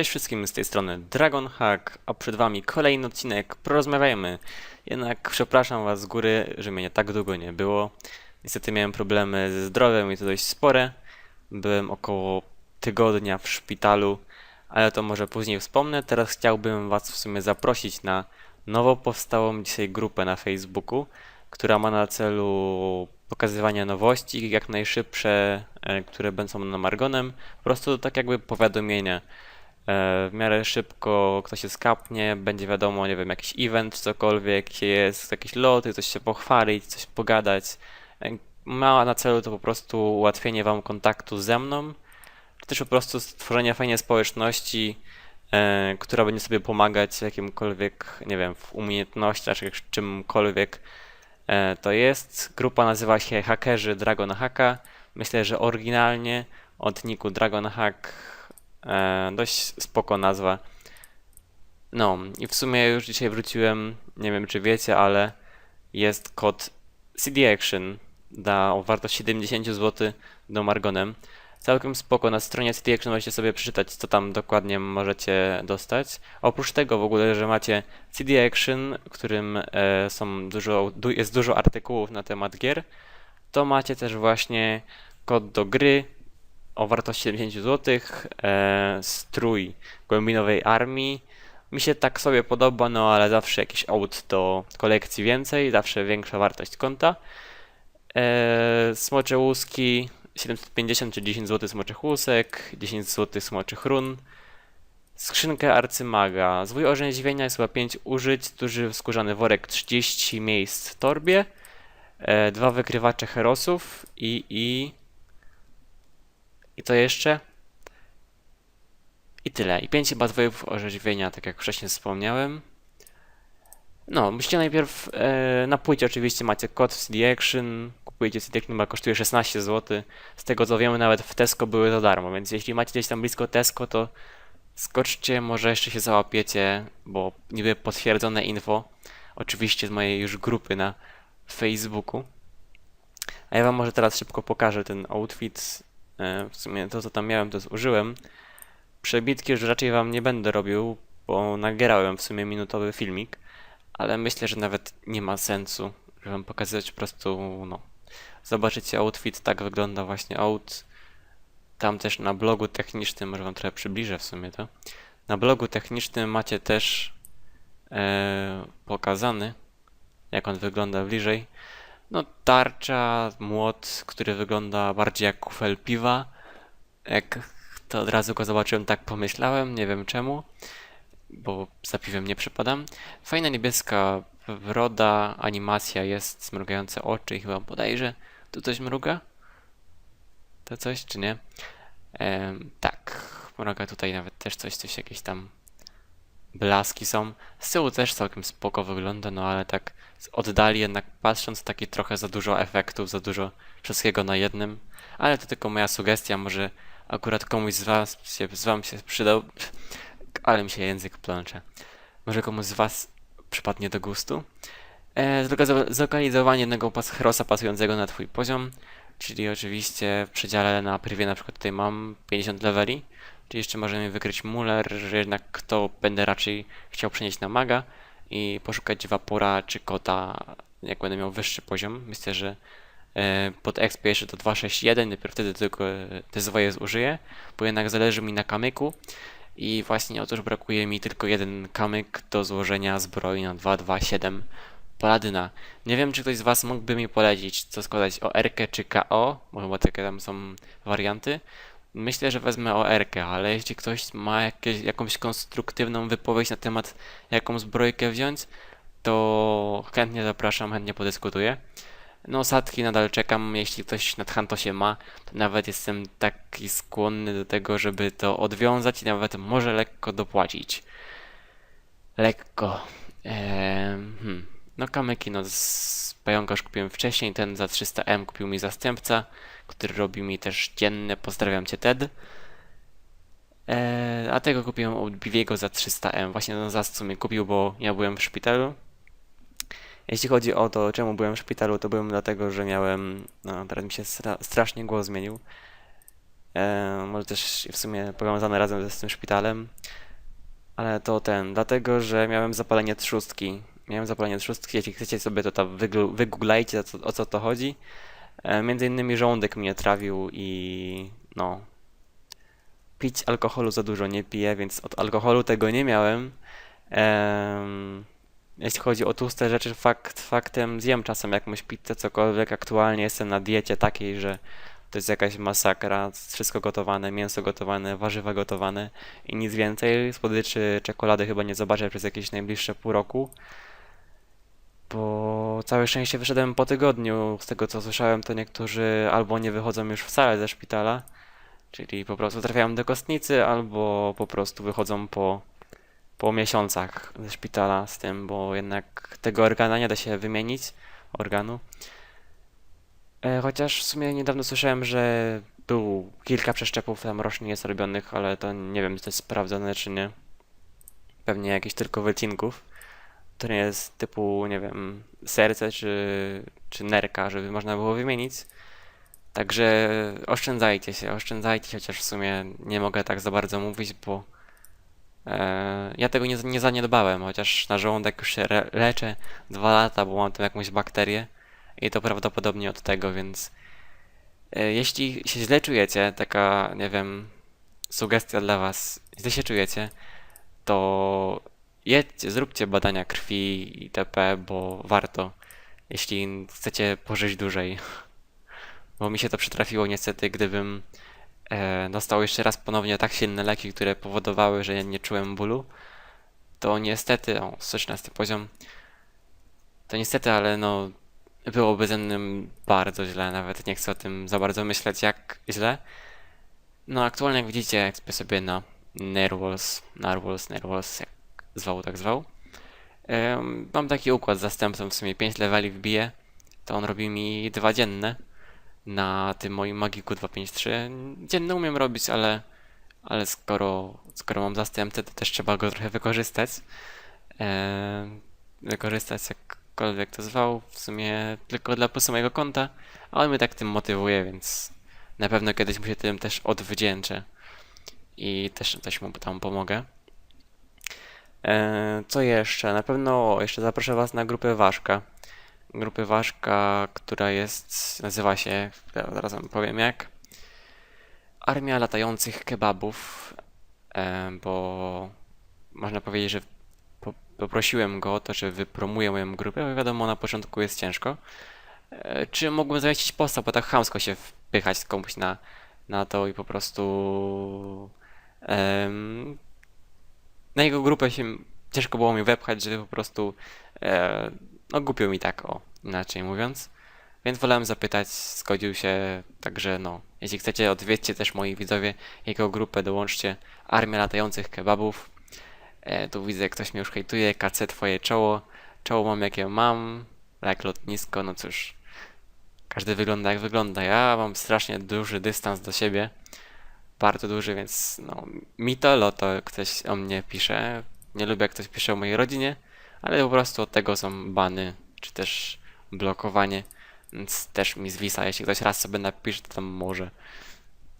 Cześć wszystkim, z tej strony Dragonhack, a przed wami kolejny odcinek Porozmawiajmy. Jednak przepraszam was z góry, że mnie tak długo nie było. Niestety miałem problemy ze zdrowiem i to dość spore. Byłem około tygodnia w szpitalu, ale to może później wspomnę. Teraz chciałbym was w sumie zaprosić na nowo powstałą dzisiaj grupę na Facebooku, która ma na celu pokazywanie nowości jak najszybsze, e, które będą na Margonem. Po prostu tak jakby powiadomienia. E, w miarę szybko ktoś się skapnie, będzie wiadomo, nie wiem, jakiś event, cokolwiek jest, jakieś loty, coś się pochwalić, coś pogadać. E, Ma na celu to po prostu ułatwienie wam kontaktu ze mną, czy też po prostu stworzenie fajnej społeczności, e, która będzie sobie pomagać w jakimkolwiek, nie wiem, w umiejętnościach, czy czymkolwiek to jest. Grupa nazywa się Hakerzy Dragon Hacka. Myślę, że oryginalnie od niku Dragon Hack E, dość spoko nazwa. No i w sumie już dzisiaj wróciłem, nie wiem czy wiecie, ale jest kod CD Action da o wartość 70 zł do Margonem. Całkiem spoko, na stronie CD Action możecie sobie przeczytać, co tam dokładnie możecie dostać. Oprócz tego w ogóle, że macie CD Action, w którym e, są dużo, du, jest dużo artykułów na temat gier, to macie też właśnie kod do gry o wartości 70 zł, e, strój głębinowej armii. Mi się tak sobie podoba, no ale zawsze jakiś out do kolekcji więcej, zawsze większa wartość konta. E, smocze łuski 750 czy 10 zł smoczych łusek, 10 zł smoczych run. Skrzynkę arcymaga. Zwój orzeźwienia jest chyba 5 użyć, duży skórzany worek 30 miejsc w torbie, e, dwa wykrywacze herosów i, i i to jeszcze. I tyle. I 5 chyba zwojów orzeźwienia, tak jak wcześniej wspomniałem. No, musicie najpierw e, na płycie oczywiście macie kod w CD Action. Kupujecie CD Action, bo kosztuje 16 zł. Z tego co wiemy, nawet w Tesco były za darmo, więc jeśli macie gdzieś tam blisko Tesco, to skoczcie, może jeszcze się załapiecie, bo niby potwierdzone info. Oczywiście z mojej już grupy na Facebooku. A ja wam może teraz szybko pokażę ten outfit w sumie to, co tam miałem, to zużyłem. Przebitki już raczej wam nie będę robił, bo nagrałem w sumie minutowy filmik, ale myślę, że nawet nie ma sensu, żeby wam pokazywać po prostu, no. Zobaczycie outfit, tak wygląda właśnie out. Tam też na blogu technicznym, może wam trochę przybliżę w sumie to. Na blogu technicznym macie też e, pokazany, jak on wygląda bliżej. No, tarcza, młot, który wygląda bardziej jak kufel piwa. Jak to od razu go zobaczyłem, tak pomyślałem, nie wiem czemu, bo za piwem nie przepadam. Fajna niebieska wroda, animacja jest, zmrugające oczy i chyba bodajże tu coś mruga? To coś, czy nie? Ehm, tak, mruga tutaj nawet też coś, coś jakieś tam blaski są. Z tyłu też całkiem spoko wygląda, no ale tak z oddali jednak patrząc taki trochę za dużo efektów, za dużo wszystkiego na jednym. Ale to tylko moja sugestia, może akurat komuś z was się, z wam się przydał, ale mi się język plącze. Może komuś z was przypadnie do gustu. E, zlokalizowanie jednego herosa pasującego na twój poziom, czyli oczywiście w przedziale na prywie na przykład tutaj mam 50 leveli, czy jeszcze możemy wykryć Muller, że jednak to będę raczej chciał przenieść na maga i poszukać Vapora czy Kota, jak będę miał wyższy poziom. Myślę, że e, pod XP jeszcze to 2.6.1, dopiero wtedy tylko te zwoje zużyję, bo jednak zależy mi na kamyku i właśnie otóż brakuje mi tylko jeden kamyk do złożenia zbroi na 2.2.7 Paladyna. Nie wiem, czy ktoś z Was mógłby mi polecić, co składać o RK czy KO, bo chyba takie tam są warianty. Myślę, że wezmę OR, ale jeśli ktoś ma jakieś, jakąś konstruktywną wypowiedź na temat, jaką zbrojkę wziąć, to chętnie zapraszam, chętnie podyskutuję. No, sadki nadal czekam. Jeśli ktoś nad Hantosie ma, to nawet jestem taki skłonny do tego, żeby to odwiązać i nawet może lekko dopłacić. Lekko. Eee, hmm. No, kamyki, no, z pająka już kupiłem wcześniej. Ten za 300M kupił mi zastępca który robi mi też dzienne. Pozdrawiam cię, Ted. Eee, a tego kupiłem od Biviego za 300M. Właśnie ten za co mnie kupił, bo ja byłem w szpitalu. Jeśli chodzi o to, czemu byłem w szpitalu, to byłem dlatego, że miałem. No, teraz mi się stra strasznie głos zmienił. E, może też w sumie powiązane razem z tym szpitalem. Ale to ten, dlatego, że miałem zapalenie trzustki. Miałem zapalenie trzustki, jeśli chcecie sobie to tam wygooglajcie o co, to chodzi. E, między innymi żołądek mnie trawił i no. Pić alkoholu za dużo nie piję, więc od alkoholu tego nie miałem. Em, jeśli chodzi o tłuste rzeczy, fakt faktem zjem czasem jakąś pizzę, cokolwiek. Aktualnie jestem na diecie takiej, że to jest jakaś masakra. Wszystko gotowane, mięso gotowane, warzywa gotowane i nic więcej. Słodyczy, czekolady chyba nie zobaczę przez jakieś najbliższe pół roku. Bo całe szczęście wyszedłem po tygodniu. Z tego co słyszałem, to niektórzy albo nie wychodzą już wcale ze szpitala, czyli po prostu trafiają do kostnicy, albo po prostu wychodzą po, po miesiącach ze szpitala z tym, bo jednak tego organa nie da się wymienić, organu. E, chociaż w sumie niedawno słyszałem, że był kilka przeszczepów tam rocznie jest robionych, ale to nie wiem, czy to jest sprawdzone, czy nie. Pewnie jakichś tylko wycinków. To nie jest typu, nie wiem, serce czy, czy nerka, żeby można było wymienić. Także oszczędzajcie się, oszczędzajcie się, chociaż w sumie nie mogę tak za bardzo mówić, bo e, ja tego nie, nie zaniedbałem, chociaż na żołądek już się re, leczę dwa lata, bo mam tam jakąś bakterię i to prawdopodobnie od tego, więc e, jeśli się źle czujecie, taka, nie wiem, sugestia dla was, źle się czujecie, to jedźcie, zróbcie badania krwi itp., bo warto, jeśli chcecie pożyć dłużej. Bo mi się to przytrafiło niestety, gdybym e, dostał jeszcze raz ponownie tak silne leki, które powodowały, że ja nie czułem bólu, to niestety, o, 113 poziom, to niestety, ale no, byłoby ze mną bardzo źle, nawet nie chcę o tym za bardzo myśleć, jak źle. No, aktualnie jak widzicie, jak spię sobie na Nerwals, Narwals, Nerwals, jak zwał, tak zwał. Mam taki układ z zastępcą, w sumie 5 leveli wbiję, to on robi mi dwa dzienne na tym moim Magiku 253. Dzienne umiem robić, ale, ale skoro, skoro mam zastępcę, to też trzeba go trochę wykorzystać. Wykorzystać jakkolwiek to zwał, w sumie tylko dla plusu mojego konta, ale mnie tak tym motywuje, więc na pewno kiedyś mu się tym też odwdzięczę i też coś mu tam pomogę. E, co jeszcze? Na pewno jeszcze zaproszę Was na grupę Ważka. Grupę Ważka, która jest, nazywa się, zaraz wam powiem jak, Armia Latających Kebabów, e, bo można powiedzieć, że po, poprosiłem go o to, że wypromuje moją grupę, bo wiadomo, na początku jest ciężko. E, czy mógłbym zamieścić posta, bo tak chamsko się wpychać komuś na, na to i po prostu em, na jego grupę się ciężko było mi wepchać, żeby po prostu e, no głupio mi tak, o, inaczej mówiąc. Więc wolałem zapytać, zgodził się, także no, jeśli chcecie, odwiedźcie też moi widzowie jego grupę, dołączcie Armia Latających Kebabów. E, tu widzę, ktoś mnie już hejtuje, KC twoje czoło. Czoło mam jakie mam, jak lotnisko, no cóż. Każdy wygląda jak wygląda. Ja mam strasznie duży dystans do siebie. Bardzo duży, więc no, mi to loto ktoś o mnie pisze. Nie lubię jak ktoś pisze o mojej rodzinie, ale po prostu od tego są bany, czy też blokowanie. Więc też mi zwisa. Jeśli ktoś raz sobie napisze, to tam może,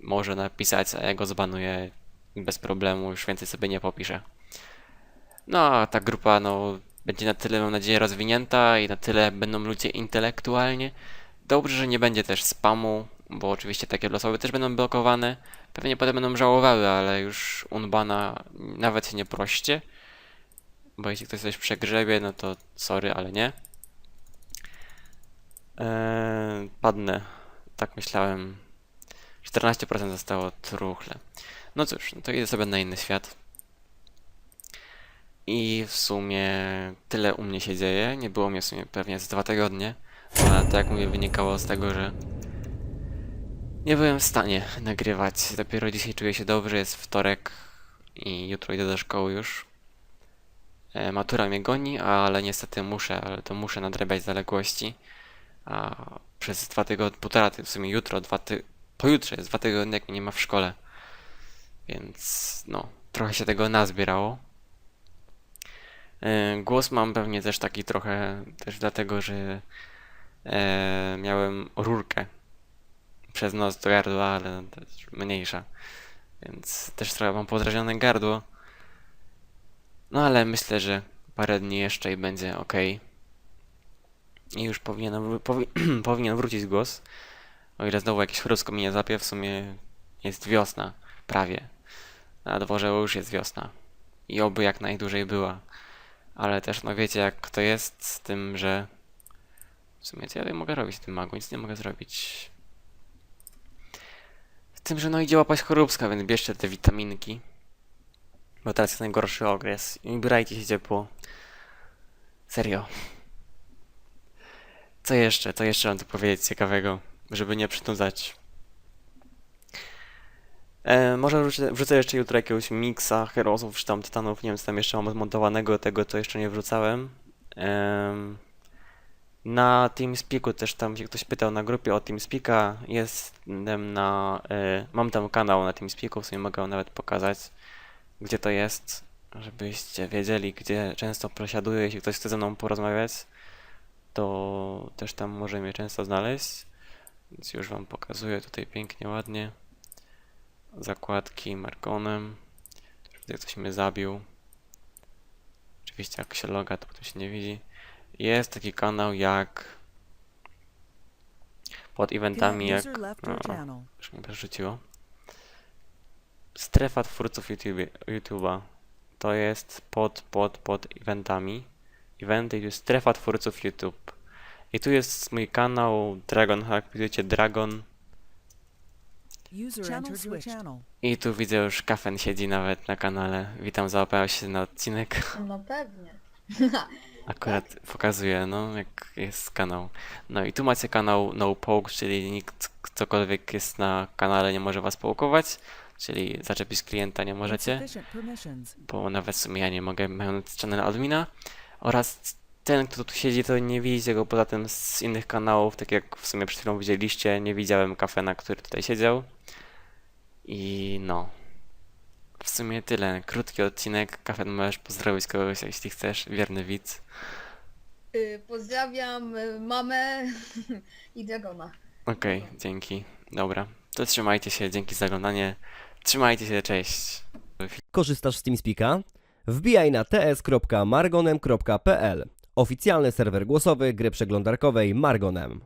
może napisać, a ja go zbanuję bez problemu, już więcej sobie nie popiszę. No, a ta grupa, no, będzie na tyle, mam nadzieję, rozwinięta i na tyle będą ludzie intelektualnie. Dobrze, że nie będzie też spamu, bo oczywiście takie losowe też będą blokowane. Pewnie potem będą żałowały, ale już unbana nawet nie proście. Bo jeśli ktoś coś przegrzebie, no to sorry, ale nie. Eee, padnę. Tak myślałem. 14% zostało truchle. No cóż, no to idę sobie na inny świat. I w sumie tyle u mnie się dzieje. Nie było mnie w sumie pewnie z dwa tygodnie. Ale to jak mówię wynikało z tego, że nie byłem w stanie nagrywać. Dopiero dzisiaj czuję się dobrze, jest wtorek i jutro idę do szkoły już. E, matura mnie goni, ale niestety muszę, ale to muszę nadrabiać zaległości. A przez dwa tygodnie, półtora, w sumie jutro, dwa ty... pojutrze jest dwa tygodnie, jak mnie nie ma w szkole. Więc no, trochę się tego nazbierało. E, Głos mam pewnie też taki trochę, też dlatego, że e, miałem rurkę przez nos do gardła, ale też mniejsza. Więc też trochę mam podrażnione gardło. No ale myślę, że parę dni jeszcze i będzie ok. I już powinien, powi powinien wrócić głos. O ile znowu jakieś chróstko mnie nie zapie, w sumie jest wiosna. Prawie. Na dworze już jest wiosna. I oby jak najdłużej była. Ale też no wiecie jak to jest z tym, że w sumie co ja mogę robić z tym magu? Nic nie mogę zrobić. Tym, że no idzie łapać choróbska, więc bierzcie te witaminki. Bo teraz jest najgorszy okres. I brajcie się ciepło. Serio. Co jeszcze? Co jeszcze mam tu powiedzieć ciekawego? Żeby nie przynudzać. E, może wrzucę, wrzucę jeszcze jutro jakiegoś miksa Herosów czy tam Tytanów. Nie wiem, co tam jeszcze mam zmontowanego, tego to jeszcze nie wrzucałem. Em, na TeamSpeaku też tam się ktoś pytał na grupie o TeamSpeaka. Jestem na. E, mam tam kanał na TeamSpeaku, w sumie mogę nawet pokazać, gdzie to jest, żebyście wiedzieli, gdzie często przesiaduję. Jeśli ktoś chce ze mną porozmawiać, to też tam może mnie często znaleźć. Więc już wam pokazuję tutaj pięknie, ładnie. Zakładki Markonem. Widzę, ktoś mnie zabił. Oczywiście jak się loga, to się nie widzi. Jest taki kanał jak pod eventami jak User left your o, channel. już mnie przerzuciło. Strefa twórców YouTube, YouTube'a. To jest pod, pod, pod eventami. Eventy to jest strefa twórców YouTube. I tu jest mój kanał Dragon Hack, widzicie Dragon. User entered your channel. I tu widzę już Kafen siedzi nawet na kanale. Witam, załapałem się na odcinek. No pewnie. Akurat pokazuje, no, jak jest kanał. No i tu macie kanał No Poke, czyli nikt, ktokolwiek jest na kanale nie może was połkować, czyli zaczepić klienta nie możecie, bo nawet w sumie ja nie mogę, mając channel admina. Oraz ten, kto tu siedzi, to nie widzicie go poza tym z innych kanałów, tak jak w sumie przed chwilą widzieliście, nie widziałem kafena, który tutaj siedział. I no. W sumie tyle. Krótki odcinek. Kafen możesz pozdrowić kogoś, jeśli chcesz. Wierny widz. Y, Pozdrawiam y, mamę i Dragona. Okej, dzięki. Dobra. To trzymajcie się, dzięki za oglądanie. Trzymajcie się, cześć. Korzystasz z TeamSpeaka? Wbijaj na ts.margonem.pl Oficjalny serwer głosowy gry przeglądarkowej Margonem.